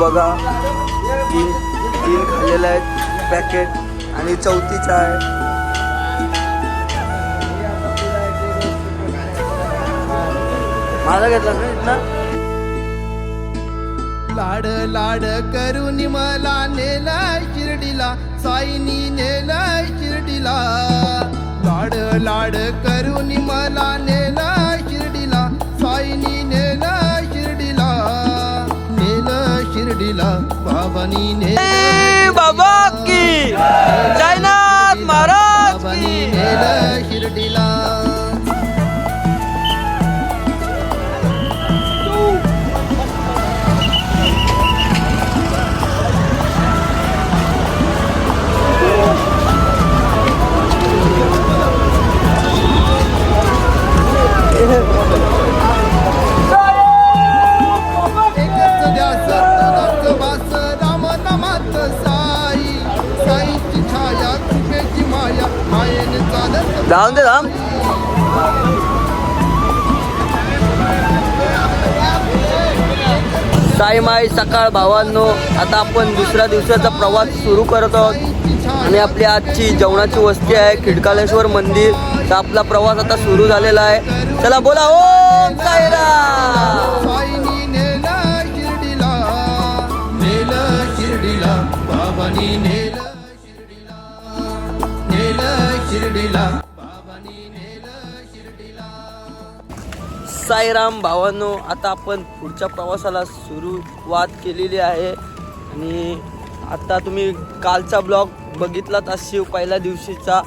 बघा. तीन तीन खाल्लेले आहेत पॅकेट आणि चौथीचा आहे. माझा घेतला ना लाड लाड करून मला नेला शिर्डीला. साईनी नेला शिर्डीला. लाड लाड करून मला नेला शिर्डीला बाबानी नेलं बाबा की जयनाथ महाराज की. जाऊन दे राम साई माई सकाळ भावांनो आता आपण दुसऱ्या दिवसाचा प्रवास सुरू करत आहोत. आणि आपली आजची जेवणाची वस्ती आहे खिडकालेश्वर मंदिर. तर आपला प्रवास आता सुरू झालेला आहे. चला बोला ओम साईराम! बाबानी शिर्डीला. साईराम भावांनो आता आपण पुढच्या प्रवासाला सुरुवात केलेली आहे. आणि आता तुम्ही कालचा ब्लॉग बघितलात असेल पहिल्या दिवशीचा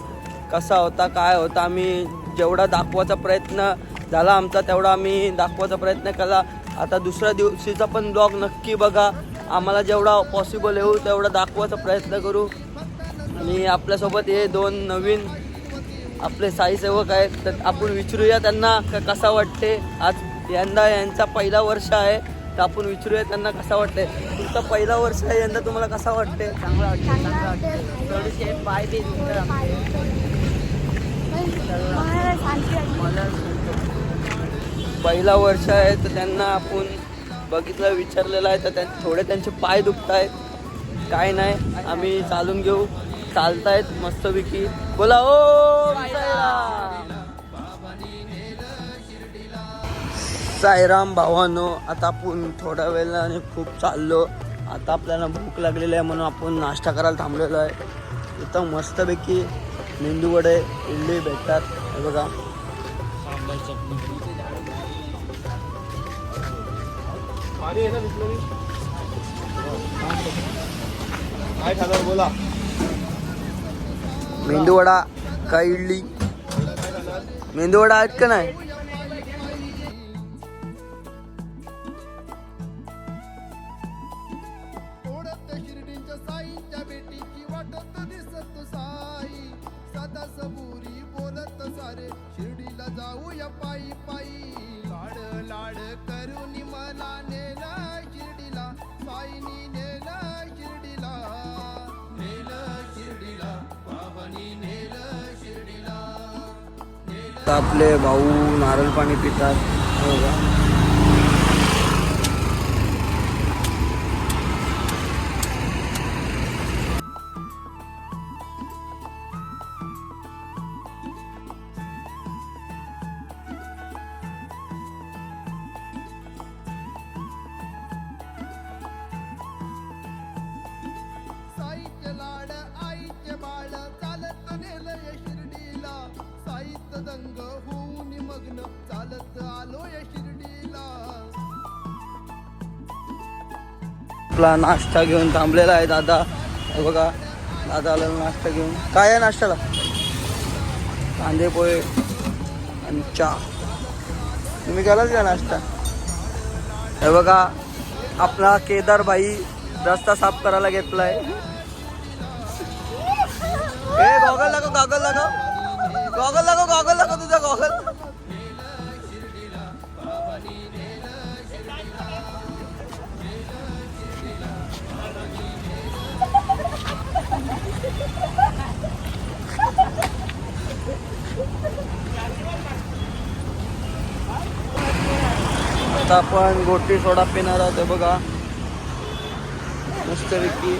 कसा होता काय होता आम्ही जेवढा दाखवायचा प्रयत्न झाला आमचा तेवढा आम्ही दाखवायचा प्रयत्न केला. आता दुसऱ्या दिवशीचा पण ब्लॉग नक्की बघा. आम्हाला जेवढा पॉसिबल येऊ तेवढा दाखवायचा प्रयत्न करू. आणि आपल्यासोबत हे दोन नवीन आपले साई सेवक आहेत तर आपण विचारूया त्यांना क- कसा वाटते. आज यंदा यांचा पहिला वर्ष आहे तर आपण विचारूया त्यांना कसा वाटते. तुमचा पहिला वर्ष आहे यंदा तुम्हाला कसा वाटते? चांगला वाटते चांगला वाटते. थोडेसे पाय दे पहिला वर्ष आहे तर त्यांना आपण बघितलं विचारलेलं आहे तर त्यां थोडे त्यांचे पाय दुखत आहेत काय नाही आम्ही चालून घेऊ. चालतायत मस्तपैकी. बोला ओ साईराम. भावानो आता आपण थोड्या वेळाने खूप चाललो. आता आपल्याला भूक लागलेली आहे म्हणून आपण नाश्ता करायला थांबलेलो आहे. इथं मस्तपैकी मेंदू वडे इडली भेटतात. हे बघा. काय खाणार बोला. मेंदू वडा का इडली मेंदू वडा आहेत का नाही तर आपले भाऊ नारळ पाणी पितात. हो का? आपला नाश्ता घेऊन थांबलेला आहे दादा. हे बघा दादा आला नाश्ता घेऊन. काय आहे नाश्त्याला? कांदे पोहे आणि चहा. तुम्ही केलाच का नाश्ता? हे बघा आपला केदार भाई रस्ता साफ करायला घेतलाय. ए गॉगल लागो गॉगल लागो. गॉगल लागो गॉगल लागो तुझा गॉगल. आता आपण गोटी सोडा पिणार आहोत हे बघा. मस्तपैकी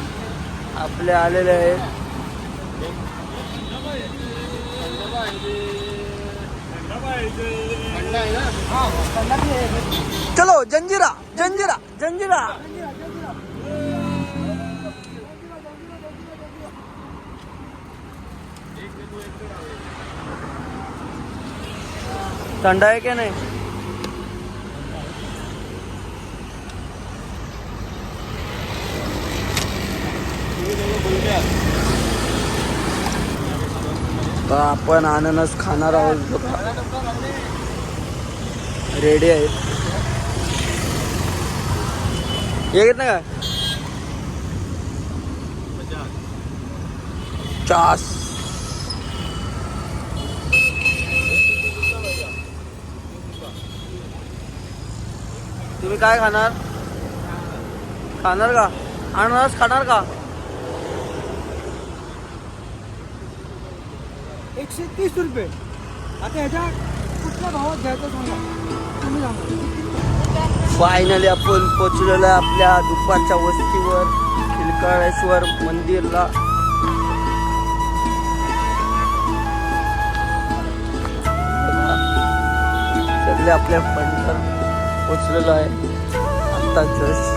आपले आलेले चलो, जंजिरा जंजिरा जंजिरा. थंड आहे की नाही? तर आपण अननस खाणार आहोत बघा. रेडी आहेत. येत ना का? चास. तुम्ही काय खाणार? खाणार का? अननस खाणार का? एकशे तीस रुपये. आता ह्याच्या कुठल्या भावात घ्यायचं सांगा? तुम्ही सांगा. फायनली आपण पोचलेलो आपल्या दुपारच्या वस्तीवर खिलकाळेश्वर मंदिरला. सगळे आपल्या पंढर पोचलेलो आहे. आता जस्ट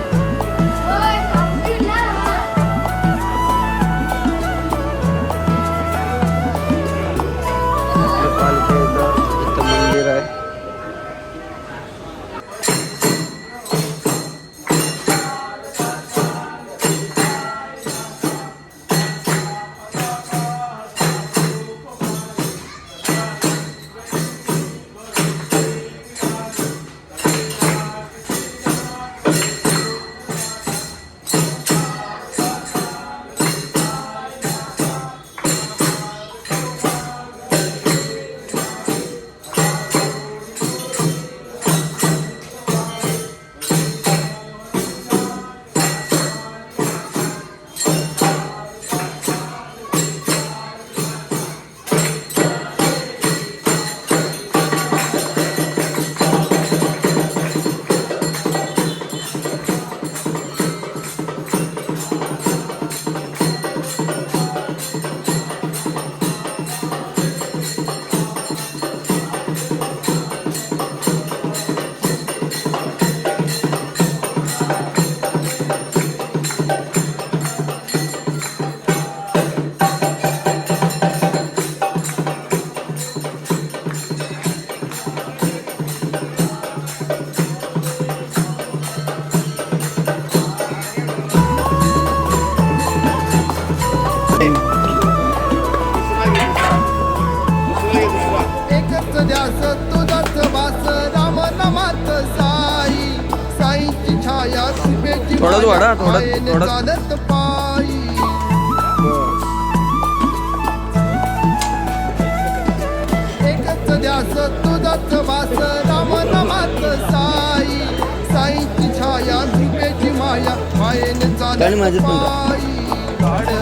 गाणी चालत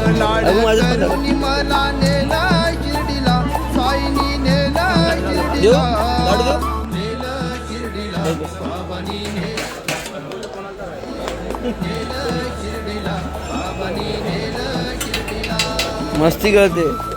पण अगं मला नेला साईनी देऊ लाडू देऊ मस्ती करते.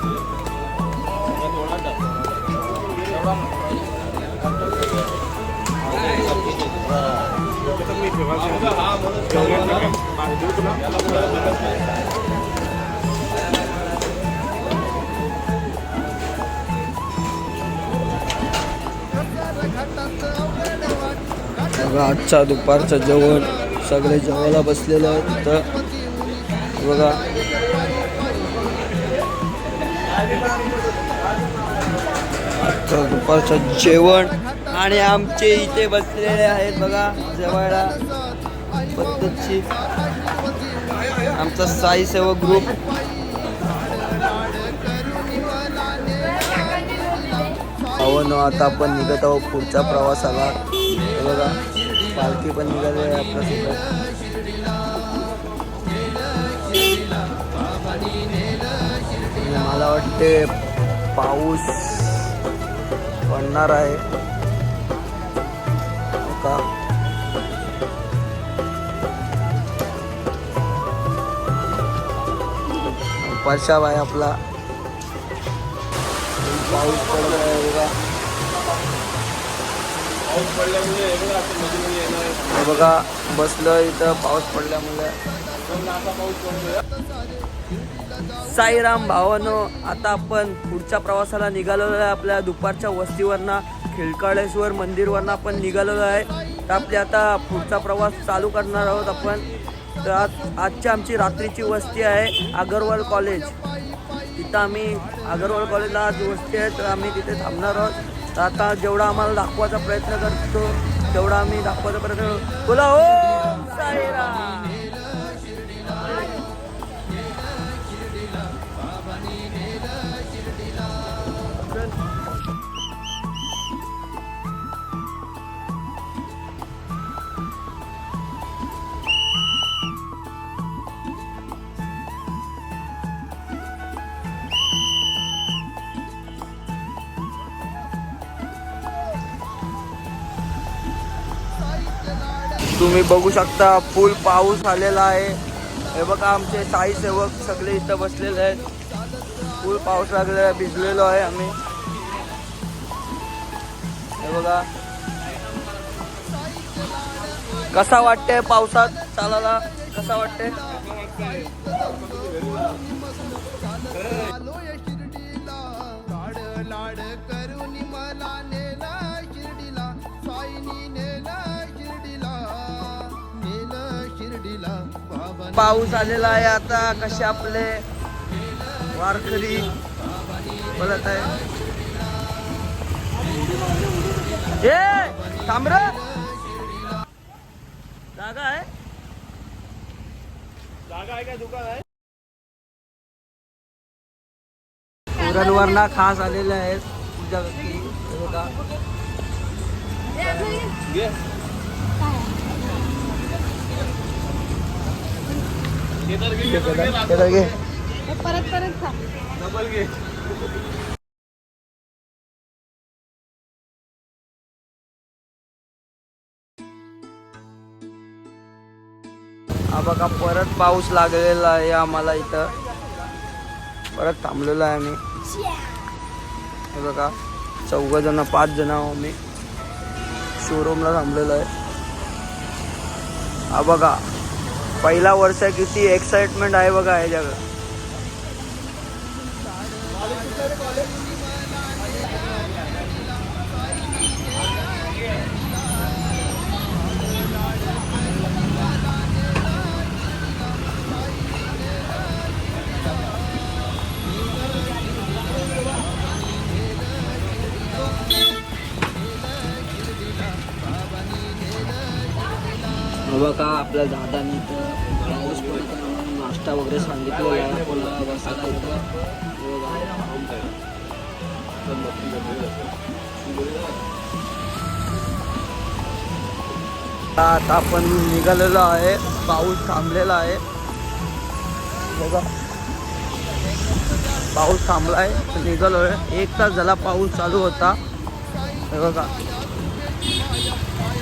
बघा आजचा दुपारचं जेवण. सगळे जेवायला बसलेले आहेत तर बघा. आजचं दुपारचं जेवण. आणि आमचे इथे बसलेले आहेत बघा जेवायला. पद्धतशीर. आमचा साई सेवक ग्रुप. अहो आता आपण निघत आहोत पुढच्या प्रवासाला. बघा पालखी पण निघाली आहे आपल्यासोबत. मला वाटते पाऊस पडणार आहे. हो का? परशाव आहे आपला. पाऊस पडत आहे बघा हे बघा बसलं इथं पाऊस पडल्यामुळे. साईराम भावानो आता आपण पुढच्या प्रवासाला निघालेलो आहे. आपल्या दुपारच्या वस्तीवरनं खिळकाळेश्वर मंदिरवरनं आपण निघालेलो आहे. तर आपली आता पुढचा प्रवास चालू करणार आहोत आपण. तर आज आजची आमची रात्रीची वस्ती आहे अगरवाल कॉलेज. तिथं आम्ही अगरवाल कॉलेजला आज वस्ती आहे तर आम्ही तिथे थांबणार आहोत. तर आता जेवढा आम्हाला दाखवायचा प्रयत्न करतो तेवढा आम्ही दाखवायचा प्रयत्न बोला हो साईराम! तुम्ही बघू शकता फुल पाऊस आलेला आहे. हे बघा आमचे साई सेवक सगळे इथं बसलेले आहेत. फुल पाऊस लागलेला आहे भिजलेलो आहे आम्ही. हे बघा. कसा वाटते पावसात चालायला? कसा वाटते पाऊस आलेला आहे आता कसे आपले वारकरी बोलत आहे. ए थांब रे. जागा आहे. जागा आहे काय दुकान आहे? खास आलेले आहेत पूजा करते हे बघा घे. परत परत खा. डबल घे. हा बघा परत पाऊस लागलेला आहे आम्हाला इथं. परत थांबलेलो आहे आम्ही. हे बघा चौघ जण पाच जण आम्ही. शोरूमला थांबलेलो आहे. हा बघा पहिला वर्ष किती एक्साइटमेंट आहे बघा ह्या जग हे बघा आपल्या दादानी आता आपण निघालेलो आहे. पाऊस थांबलेला आहे. बघा. पाऊस थांबलाय. आहे निघालो आहे एक तास झाला पाऊस चालू होता. हे बघा.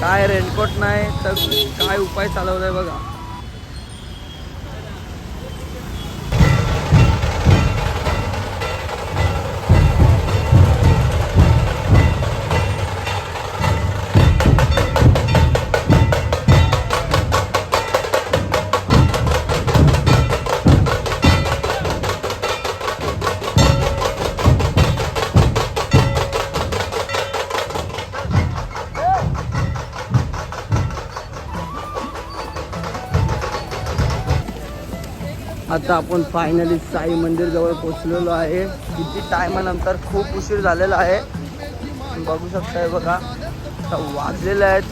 काय रेनकोट नाही तर काय उपाय चालवलाय बघा. आता आपण फायनली साई मंदिर जवळ पोहोचलेलो आहे. किती टायमानंतर खूप उशीर झालेला आहे. बघू शकताय बघा. आता वाजलेले आहेत.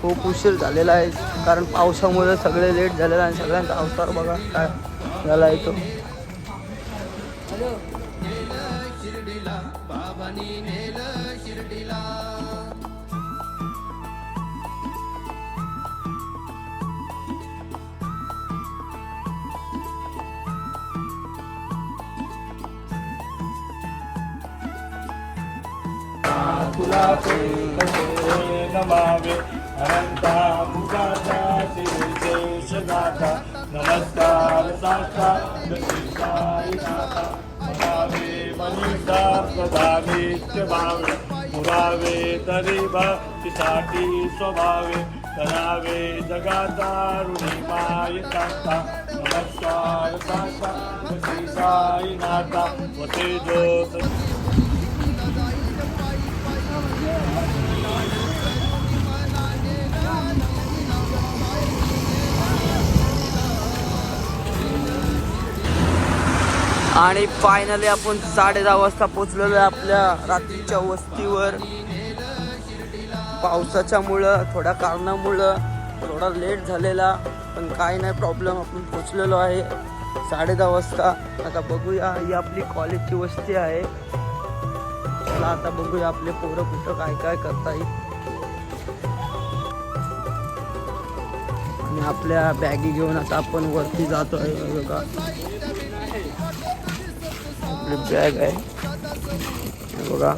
खूप उशीर झालेला आहे. कारण पावसामुळे सगळे लेट झालेलं आहे आणि सगळ्यांचा अवतार बघा काय झाला आहे तो नमावे अनंता मुखाचा शिवशेष गाथा नमस्कार साक्षात साई नाथा मनावे मनीषा सदा नित्य भावे पुरावे तरी भक्तीसाठी स्वभावे करावे जगाचा ऋणी माय कांता नमस्कार साक्षात श्री साई नाथा वते आणि फायनली आपण साडे दहा वाजता पोचलेलो आहे आपल्या रात्रीच्या वस्तीवर. पावसाच्या मुळं थोड्या कारणामुळं थोडा लेट झालेला पण काय नाही प्रॉब्लेम आपण पोचलेलो आहे. साडे दहा वाजता. आता बघूया ही आपली कॉलेजची वस्ती आहे. चला आता बघूया आपले पोरं कुठं काय काय करता येईल आणि आपल्या बॅगी घेऊन आता आपण वरती जातो आहे बघा. आपली बॅग आहे. बघा.